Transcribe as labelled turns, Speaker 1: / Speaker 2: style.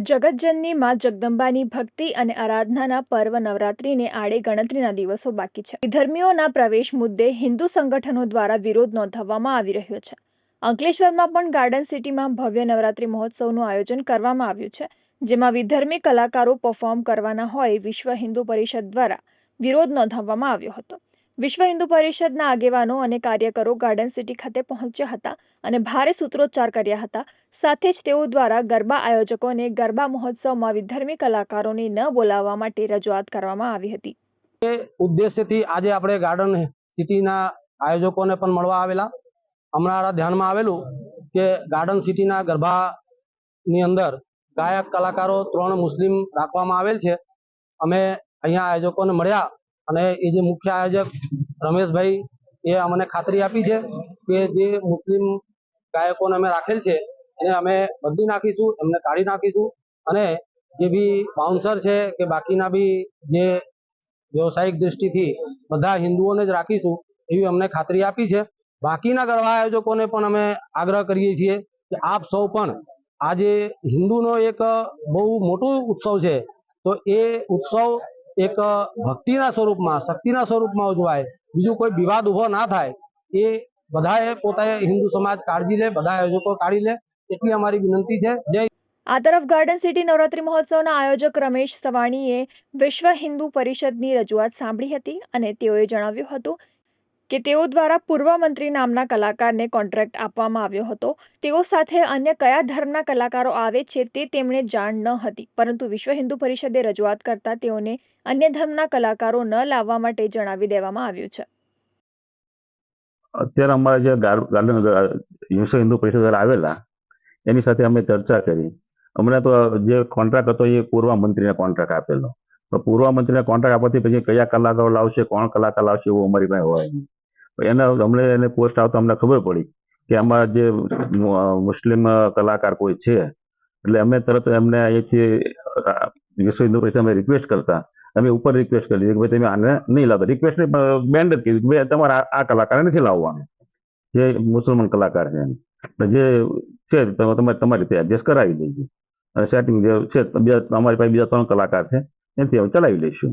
Speaker 1: જગતજનની માં જગદંબાની ભક્તિ અને આરાધનાના પર્વ નવરાત્રીને આડે ગણતરીના દિવસો બાકી છે. ધર્મીઓના પ્રવેશ મુદ્દે હિન્દુ સંગઠનો દ્વારા વિરોધ નોંધાવવામાં આવી રહ્યો છે. અંકલેશ્વરમાં પણ ગાર્ડન સિટીમાં ભવ્ય નવરાત્રિ મહોત્સવનું આયોજન કરવામાં આવ્યું છે, જેમાં વિધર્મી કલાકારો પરફોર્મ કરવાના હોય વિશ્વ હિન્દુ પરિષદ દ્વારા વિરોધ નોંધાવવામાં આવ્યો હતો. વિશ્વ હિન્દુ પરિષદના આગેવાનો અને કાર્યકરો ગાર્ડન સિટી ખાતે પહોંચ્યા હતા અને ભારે સૂત્રોચ્ચાર કર્યા હતા સાથે જ તેઓ દ્વારા ગરબા આયોજકોને ગરબા મહોત્સવમાં વિધર્મી કલાકારોને ન બોલાવવા માટે રજૂઆત કરવામાં આવી હતી.
Speaker 2: ઉદ્દેશ્યથી આજે આપણે ગાર્ડન સિટીના આયોજકોને પણ મળવા આવેલા. અમારા ધ્યાનમાં આવેલું કે ગાર્ડન સિટીના ગરબાની અંદર ગાયક કલાકારો ત્રણ મુસ્લિમ રાખવામાં આવેલ છે. અમે અહીંયા આયોજકોને મળ્યા અને એ જે મુખ્ય આયોજક રમેશભાઈ એ અમને ખાતરી આપી છે કે જે મુસ્લિમ ગાયકોને અમે રાખેલ છે એને અમે બદલી નાખીશું, એમને કાઢી નાખીશું. અને જે બી બાઉન્સર છે કે બાકીના બી જે વ્યવસાયિક દ્રષ્ટિથી બધા હિન્દુઓને જ રાખીશું, એવી અમને ખાતરી આપી છે. બાકીના ગરબા આયોજકોને પણ અમે આગ્રહ કરીએ છીએ કે આપ સૌ પણ આજે હિન્દુનો એક બહુ મોટો ઉત્સવ છે, તો એ ઉત્સવ એક ભક્તિના સ્વરૂપમાં, શક્તિના સ્વરૂપમાં ઉજવાય. બીજું કોઈ વિવાદ ઊભો ના થાય, એ બધાએ પોતાએ હિન્દુ સમાજ કાળજી લે, બધા આયોજકો કાઢી લે. એટલી અમારી વિનંતી છે. જય
Speaker 1: આ તરફ ગાર્ડન સિટી નવરાત્રી મહોત્સવના આયોજક રમેશ સવાણીએ વિશ્વ હિન્દુ પરિષદની રજૂઆત સાંભળી હતી અને તેઓએ જણાવ્યું હતું કે તેઓ દ્વારા પૂર્વ મંત્રી નામના કલાકારને કોન્ટ્રાક્ટ આપવામાં આવ્યો હતો. તેઓ સાથે અન્ય કયા ધર્મના કલાકારો આવે છે તે તેમણે જાણ ન હતી પરંતુ વિશ્વ હિન્દુ પરિષદે રજૂઆત કરતા તેઓને અન્ય ધર્મના કલાકારો ન લાવવા માટે જણાવી દેવામાં આવ્યું છે.
Speaker 3: અત્યારે અમારા જે ગાર્ડન વિશ્વ હિન્દુ પરિષદ આવેલા એની સાથે અમે ચર્ચા કરી. હમણાં તો જે કોન્ટ્રાક્ટ હતો એ પૂર્વ મંત્રીને કોન્ટ્રાક્ટ આપેલો. તો પૂર્વ મંત્રીને કોન્ટ્રાક્ટ આપવાથી પછી કયા કલાકારો લાવશે, કોણ કલાકાર લાવશે એવું અમારી પાસે હોય નહીં. એને અમને એને પોસ્ટ આવતા અમને ખબર પડી કે આમાં જે મુસ્લિમ કલાકાર કોઈ છે. એટલે અમે તરત એમને અહીંથી વિશ્વ હિન્દુ પરિષદ અમે રિક્વેસ્ટ કરતા. અમે ઉપર રિક્વેસ્ટ કરી કે ભાઈ તમે આને નહીં લાવતા. રિક્વેસ્ટ બેન્ડ જ કીધું કે ભાઈ તમારે આ- કલાકાર નથી લાવવાનું. જે મુસલમાન કલાકાર છે. જે છે તમે તમારે રીતે એડજસ્ટ કરાવી દેજો અને સેટિંગ જે છે બીજા અમારી પાસે બીજા ત્રણ કલાકાર છે એથી અમે ચલાવી લઈશું.